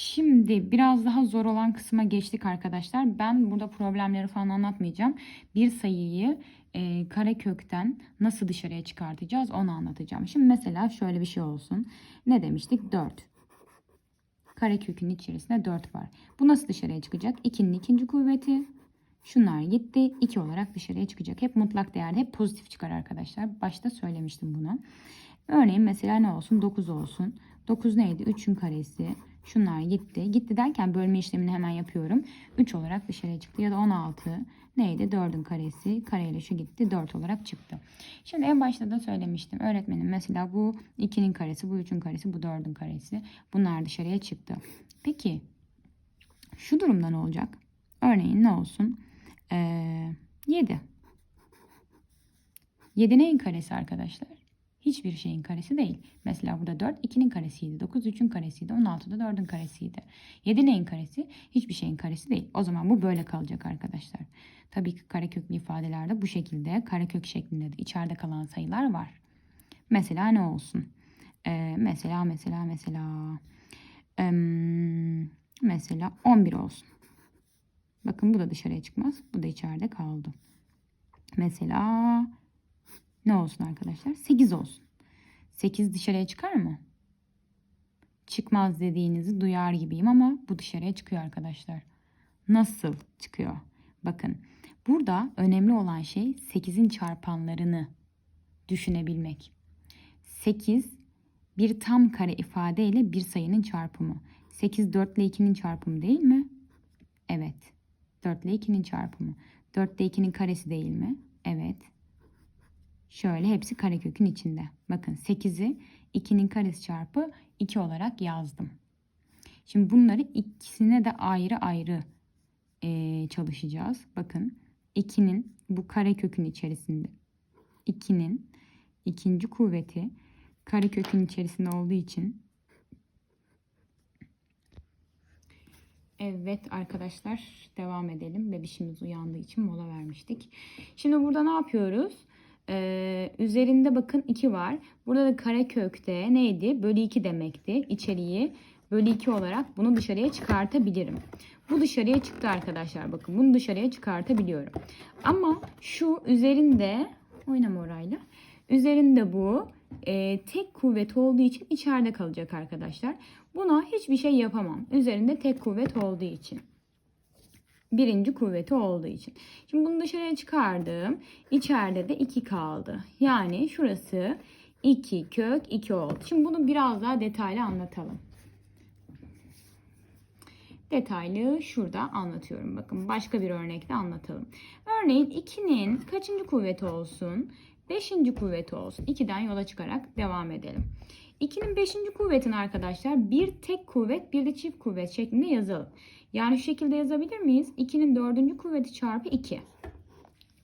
Şimdi biraz daha zor olan kısma geçtik arkadaşlar. Ben burada problemleri falan anlatmayacağım. Bir sayıyı e, karekökten nasıl dışarıya çıkartacağız onu anlatacağım. Şimdi mesela şöyle bir şey olsun. Ne demiştik? 4. Karekökün içerisinde 4 var. Bu nasıl dışarıya çıkacak? 2'nin ikinci kuvveti. Şunlar gitti. 2 olarak dışarıya çıkacak. Hep mutlak değerde hep pozitif çıkar arkadaşlar. Başta söylemiştim bunu. Örneğin mesela ne olsun? 9 olsun. 9 neydi? 3'ün karesi. Şunlar gitti. Gitti derken bölme işlemini hemen yapıyorum. 3 olarak dışarıya çıktı. Ya da 16 neydi? 4'ün karesi. Kareyle şu gitti. 4 olarak çıktı. Şimdi en başta da söylemiştim. Öğretmenim mesela bu 2'nin karesi, bu 3'ün karesi, bu 4'ün karesi. Bunlar dışarıya çıktı. Peki şu durumda ne olacak? Örneğin ne olsun? Ee, 7. 7 neyin karesi arkadaşlar? Hiçbir şeyin karesi değil. Mesela burada 4 2'nin karesiydi. 9 3'ün karesiydi. 16 da 4'ün karesiydi. 7 neyin karesi? Hiçbir şeyin karesi değil. O zaman bu böyle kalacak arkadaşlar. Tabii ki kareköklü ifadelerde bu şekilde karekök şeklinde de içeride kalan sayılar var. Mesela ne olsun? Ee, mesela mesela mesela em, mesela 11 olsun. Bakın bu da dışarıya çıkmaz. Bu da içeride kaldı. Mesela ne olsun arkadaşlar? 8 olsun. 8 dışarıya çıkar mı? Çıkmaz dediğinizi duyar gibiyim ama bu dışarıya çıkıyor arkadaşlar. Nasıl çıkıyor? Bakın burada önemli olan şey 8'in çarpanlarını düşünebilmek. 8 bir tam kare ifade ile bir sayının çarpımı. 8 4 ile 2'nin çarpımı değil mi? Evet. 4 ile 2'nin çarpımı. 4 ile 2'nin karesi değil mi? Evet. Şöyle hepsi karekökün içinde. Bakın 8'i 2'nin karesi çarpı 2 olarak yazdım. Şimdi bunları ikisine de ayrı ayrı eee, çalışacağız. Bakın 2'nin bu karekökün içerisinde 2'nin ikinci kuvveti karekökün içerisinde olduğu için Evet arkadaşlar devam edelim. Bebişimiz uyandığı için mola vermiştik. Şimdi burada ne yapıyoruz? Ee, üzerinde bakın 2 var. Burada da karekökte neydi? Bölü 2 demekti. İçeriği bölü 2 olarak bunu dışarıya çıkartabilirim. Bu dışarıya çıktı arkadaşlar. Bakın bunu dışarıya çıkartabiliyorum. Ama şu üzerinde oynama orayla. Üzerinde bu e, tek kuvvet olduğu için içeride kalacak arkadaşlar. Buna hiçbir şey yapamam. Üzerinde tek kuvvet olduğu için. Birinci kuvveti olduğu için. Şimdi bunu dışarıya çıkardım. İçeride de 2 kaldı. Yani şurası 2 kök 2 oldu. Şimdi bunu biraz daha detaylı anlatalım. Detaylı şurada anlatıyorum. Bakın başka bir örnekte anlatalım. Örneğin 2'nin kaçıncı kuvveti olsun? 5. kuvveti olsun. 2'den yola çıkarak devam edelim. 2'nin 5. kuvvetini arkadaşlar bir tek kuvvet bir de çift kuvvet şeklinde yazalım. Yani şu şekilde yazabilir miyiz? 2'nin 4. kuvveti çarpı 2.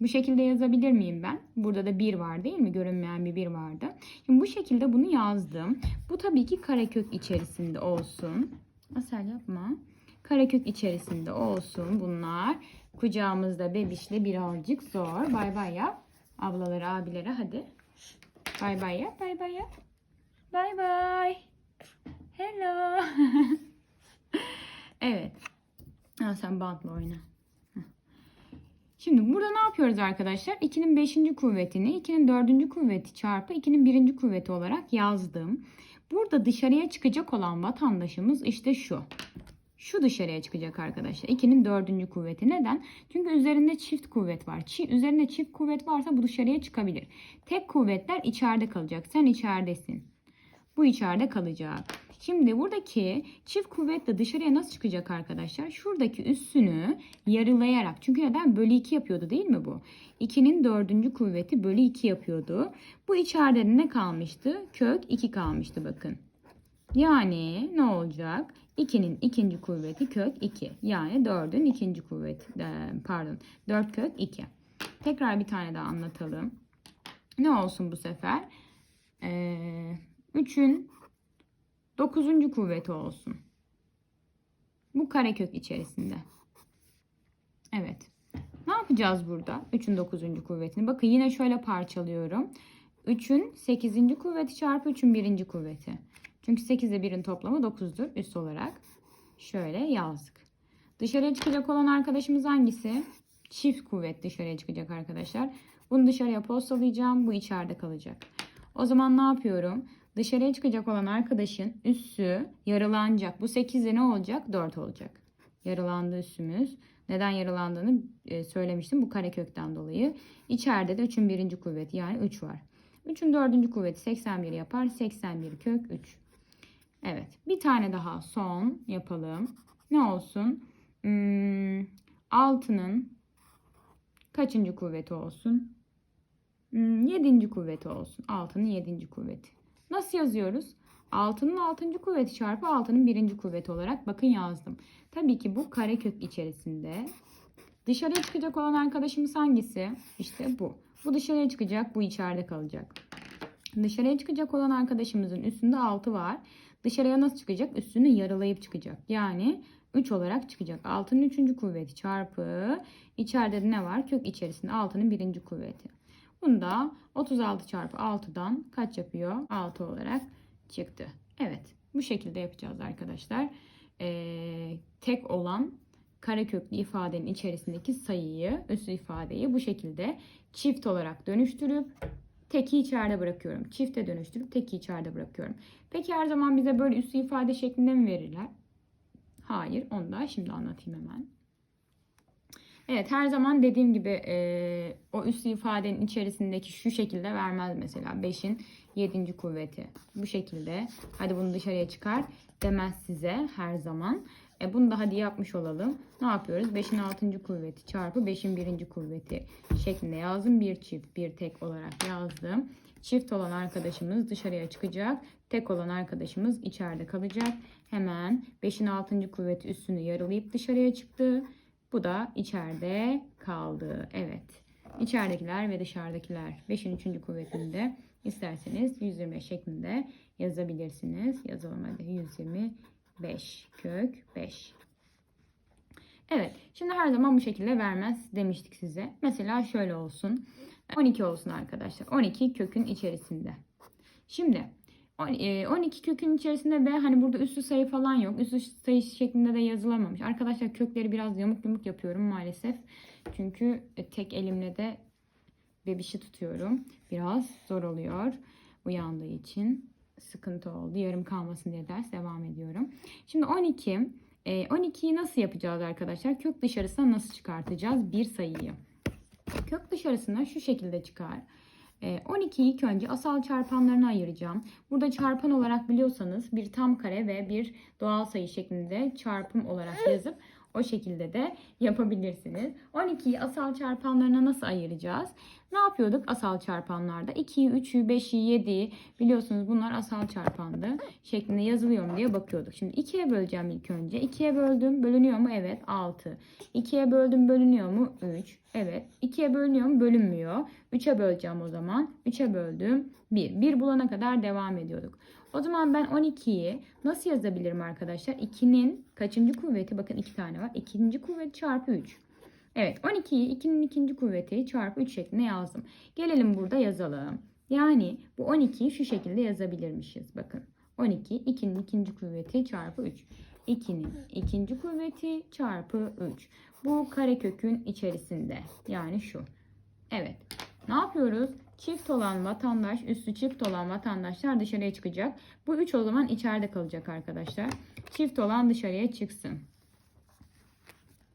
Bu şekilde yazabilir miyim ben? Burada da 1 var değil mi? Görünmeyen bir 1 vardı. Şimdi bu şekilde bunu yazdım. Bu tabii ki karekök içerisinde olsun. Asel yapma. Karekök içerisinde olsun bunlar. Kucağımızda bebişle birazcık zor. Bay bay yap. Ablalara, abilere hadi. Bay bay yap, bay bay yap. Bay bay. Hello. evet. Ha, sen bantla oyna. Şimdi burada ne yapıyoruz arkadaşlar? 2'nin 5. kuvvetini 2'nin 4. kuvveti çarpı 2'nin 1. kuvveti olarak yazdım. Burada dışarıya çıkacak olan vatandaşımız işte şu. Şu dışarıya çıkacak arkadaşlar. 2'nin 4. kuvveti. Neden? Çünkü üzerinde çift kuvvet var. Çi üzerinde çift kuvvet varsa bu dışarıya çıkabilir. Tek kuvvetler içeride kalacak. Sen içeridesin. Bu içeride kalacak. Şimdi buradaki çift kuvvetle dışarıya nasıl çıkacak arkadaşlar? Şuradaki üssünü yarılayarak. Çünkü neden? Bölü 2 yapıyordu değil mi bu? 2'nin dördüncü kuvveti bölü 2 yapıyordu. Bu içeride ne kalmıştı? Kök 2 kalmıştı bakın. Yani ne olacak? 2'nin ikinci kuvveti kök 2. Yani 4'ün ikinci kuvveti. e, Pardon. 4 kök 2. Tekrar bir tane daha anlatalım. Ne olsun bu sefer? Ee, 3'ün 9. kuvveti olsun. Bu karekök içerisinde. Evet. Ne yapacağız burada? 3'ün 9. kuvvetini. Bakın yine şöyle parçalıyorum. 3'ün 8. kuvveti çarpı 3'ün 1. kuvveti. Çünkü 8 ile 1'in toplamı 9'dur üst olarak. Şöyle yazdık. Dışarıya çıkacak olan arkadaşımız hangisi? Çift kuvvet dışarıya çıkacak arkadaşlar. Bunu dışarıya postalayacağım. Bu içeride kalacak. O zaman ne yapıyorum? Dışarıya çıkacak olan arkadaşın üssü yaralanacak. Bu 8'de ne olacak? 4 olacak. Yaralandı üssümüz. Neden yaralandığını e, söylemiştim. Bu karekökten dolayı. İçeride de 3'ün birinci kuvveti yani 3 var. 3'ün dördüncü kuvveti 81 yapar. 81 kök 3. Evet. Bir tane daha son yapalım. Ne olsun? Hmm, 6'nın kaçıncı kuvveti olsun? Hmm, 7. kuvveti olsun. 6'nın 7. kuvveti. Nasıl yazıyoruz? 6'nın 6. kuvveti çarpı 6'nın 1. kuvveti olarak bakın yazdım. Tabii ki bu karekök içerisinde. Dışarıya çıkacak olan arkadaşımız hangisi? İşte bu. Bu dışarıya çıkacak, bu içeride kalacak. Dışarıya çıkacak olan arkadaşımızın üstünde 6 var. Dışarıya nasıl çıkacak? Üstünü yaralayıp çıkacak. Yani 3 olarak çıkacak. 6'nın 3. kuvveti çarpı içeride de ne var? Kök içerisinde 6'nın 1. kuvveti. Bunda 36 çarpı 6'dan kaç yapıyor? 6 olarak çıktı. Evet bu şekilde yapacağız arkadaşlar. Ee, tek olan kareköklü ifadenin içerisindeki sayıyı, üssü ifadeyi bu şekilde çift olarak dönüştürüp teki içeride bırakıyorum. Çifte dönüştürüp teki içeride bırakıyorum. Peki her zaman bize böyle üssü ifade şeklinde mi verirler? Hayır. Onu da şimdi anlatayım hemen. Evet her zaman dediğim gibi e, o üslü ifadenin içerisindeki şu şekilde vermez mesela 5'in 7. kuvveti. Bu şekilde hadi bunu dışarıya çıkar demez size her zaman. E, bunu da hadi yapmış olalım. Ne yapıyoruz? 5'in 6. kuvveti çarpı 5'in 1. kuvveti şeklinde yazdım. Bir çift bir tek olarak yazdım. Çift olan arkadaşımız dışarıya çıkacak. Tek olan arkadaşımız içeride kalacak. Hemen 5'in 6. kuvveti üstünü yaralayıp dışarıya çıktı. Bu da içeride kaldı. Evet. İçeridekiler ve dışarıdakiler 5'in 3. kuvvetinde isterseniz 125 şeklinde yazabilirsiniz. Yazalım hadi 125 kök 5. Evet. Şimdi her zaman bu şekilde vermez demiştik size. Mesela şöyle olsun. 12 olsun arkadaşlar. 12 kökün içerisinde. Şimdi 12 kökün içerisinde ve hani burada üstü sayı falan yok. Üstü sayı şeklinde de yazılamamış. Arkadaşlar kökleri biraz yamuk yumuk yapıyorum maalesef. Çünkü tek elimle de bebişi tutuyorum. Biraz zor oluyor uyandığı için. Sıkıntı oldu. Yarım kalmasın diye ders devam ediyorum. Şimdi 12. 12'yi nasıl yapacağız arkadaşlar? Kök dışarısına nasıl çıkartacağız? Bir sayıyı. Kök dışarısına şu şekilde çıkar. 12'yi ilk önce asal çarpanlarına ayıracağım. Burada çarpan olarak biliyorsanız bir tam kare ve bir doğal sayı şeklinde çarpım olarak yazıp o şekilde de yapabilirsiniz. 12'yi asal çarpanlarına nasıl ayıracağız? Ne yapıyorduk asal çarpanlarda? 2'yi, 3'ü, 5'i, 7'yi biliyorsunuz bunlar asal çarpandı şeklinde yazılıyor mu diye bakıyorduk. Şimdi 2'ye böleceğim ilk önce. 2'ye böldüm. Bölünüyor mu? Evet 6. 2'ye böldüm. Bölünüyor mu? 3. Evet. 2'ye bölünüyor mu? Bölünmüyor. 3'e böleceğim o zaman. 3'e böldüm. 1. 1 bulana kadar devam ediyorduk. O zaman ben 12'yi nasıl yazabilirim arkadaşlar? 2'nin kaçıncı kuvveti? Bakın 2 tane var. İkinci kuvveti çarpı 3. Evet 12'yi 2'nin ikinci kuvveti çarpı 3 şeklinde yazdım. Gelelim burada yazalım. Yani bu 12'yi şu şekilde yazabilirmişiz. Bakın 12 2'nin ikinci kuvveti çarpı 3. 2'nin ikinci kuvveti çarpı 3. Bu karekökün içerisinde. Yani şu. Evet. Ne yapıyoruz? Çift olan vatandaş, üstü çift olan vatandaşlar dışarıya çıkacak. Bu 3 o zaman içeride kalacak arkadaşlar. Çift olan dışarıya çıksın.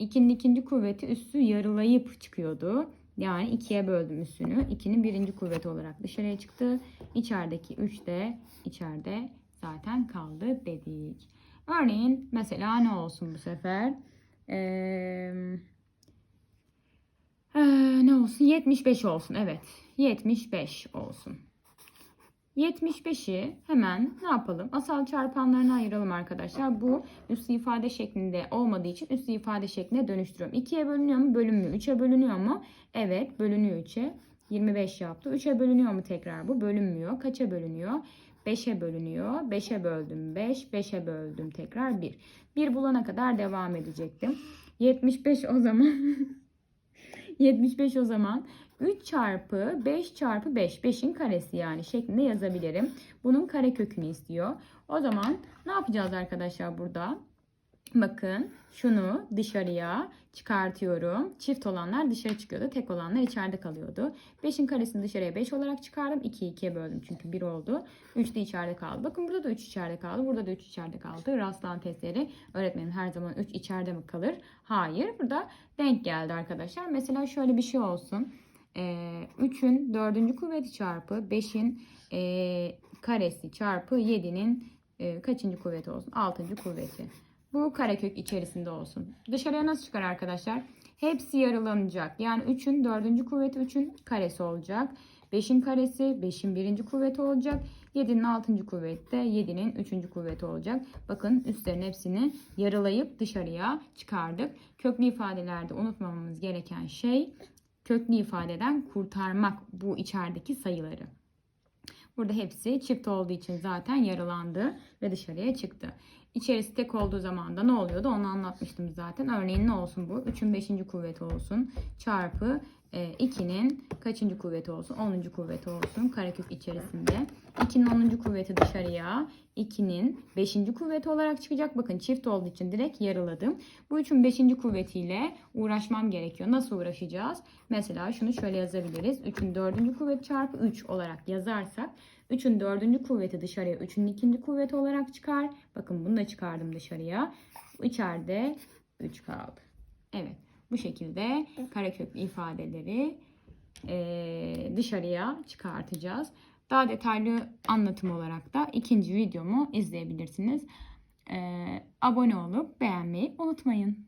2'nin ikinci kuvveti üstü yarılayıp çıkıyordu. Yani 2'ye böldüm üstünü. 2'nin birinci kuvveti olarak dışarıya çıktı. İçerideki 3 de içeride zaten kaldı dedik. Örneğin mesela ne olsun bu sefer? Ee, ne olsun? 75 olsun. Evet. 75 olsun. 75'i hemen ne yapalım? Asal çarpanlarına ayıralım arkadaşlar. Bu üslü ifade şeklinde olmadığı için üslü ifade şekline dönüştürüyorum. 2'ye bölünüyor mu? Bölünmüyor. 3'e bölünüyor mu? Evet bölünüyor 3'e. 25 yaptı. 3'e bölünüyor mu tekrar bu? Bölünmüyor. Kaça bölünüyor? 5'e bölünüyor. 5'e böldüm 5. 5'e böldüm tekrar 1. 1 bulana kadar devam edecektim. 75 o zaman 75 o zaman 3 çarpı 5 çarpı 5. 5'in karesi yani şeklinde yazabilirim. Bunun kare kökünü istiyor. O zaman ne yapacağız arkadaşlar burada? Bakın şunu dışarıya çıkartıyorum. Çift olanlar dışarı çıkıyordu. Tek olanlar içeride kalıyordu. 5'in karesini dışarıya 5 olarak çıkardım. 2'yi 2'ye böldüm çünkü 1 oldu. 3 de içeride kaldı. Bakın burada da 3 içeride kaldı. Burada da 3 içeride kaldı. Rastlantı testleri öğretmenim her zaman 3 içeride mi kalır? Hayır. Burada denk geldi arkadaşlar. Mesela şöyle bir şey olsun. Ee, 3'ün 4. kuvveti çarpı 5'in e, karesi çarpı 7'nin e, kaçıncı kuvveti olsun? 6. kuvveti. Bu karekök içerisinde olsun. Dışarıya nasıl çıkar arkadaşlar? Hepsi yarılanacak. Yani 3'ün 4. kuvveti 3'ün karesi olacak. 5'in karesi 5'in 1. kuvveti olacak. 7'nin 6. kuvveti de 7'nin 3. kuvveti olacak. Bakın üstlerin hepsini yarılayıp dışarıya çıkardık. Köklü ifadelerde unutmamamız gereken şey köklü ifadeden kurtarmak bu içerideki sayıları. Burada hepsi çift olduğu için zaten yaralandı ve dışarıya çıktı. İçerisi tek olduğu zaman da ne oluyordu onu anlatmıştım zaten. Örneğin ne olsun bu? 3'ün 5. kuvveti olsun. Çarpı e, 2'nin kaçıncı kuvveti olsun? 10. kuvveti olsun karekök içerisinde. 2'nin 10. kuvveti dışarıya. 2'nin 5. kuvveti olarak çıkacak. Bakın çift olduğu için direkt yarıladım. Bu 3'ün 5. kuvvetiyle uğraşmam gerekiyor. Nasıl uğraşacağız? Mesela şunu şöyle yazabiliriz. 3'ün 4. kuvveti çarpı 3 olarak yazarsak 3'ün 4. kuvveti dışarıya 3'ün 2. kuvveti olarak çıkar. Bakın bunu da çıkardım dışarıya. İçeride 3 kaldı. Evet. Bu şekilde kareköklü ifadeleri eee, dışarıya çıkartacağız. Daha detaylı anlatım olarak da ikinci videomu izleyebilirsiniz. Eee, abone olup beğenmeyi unutmayın.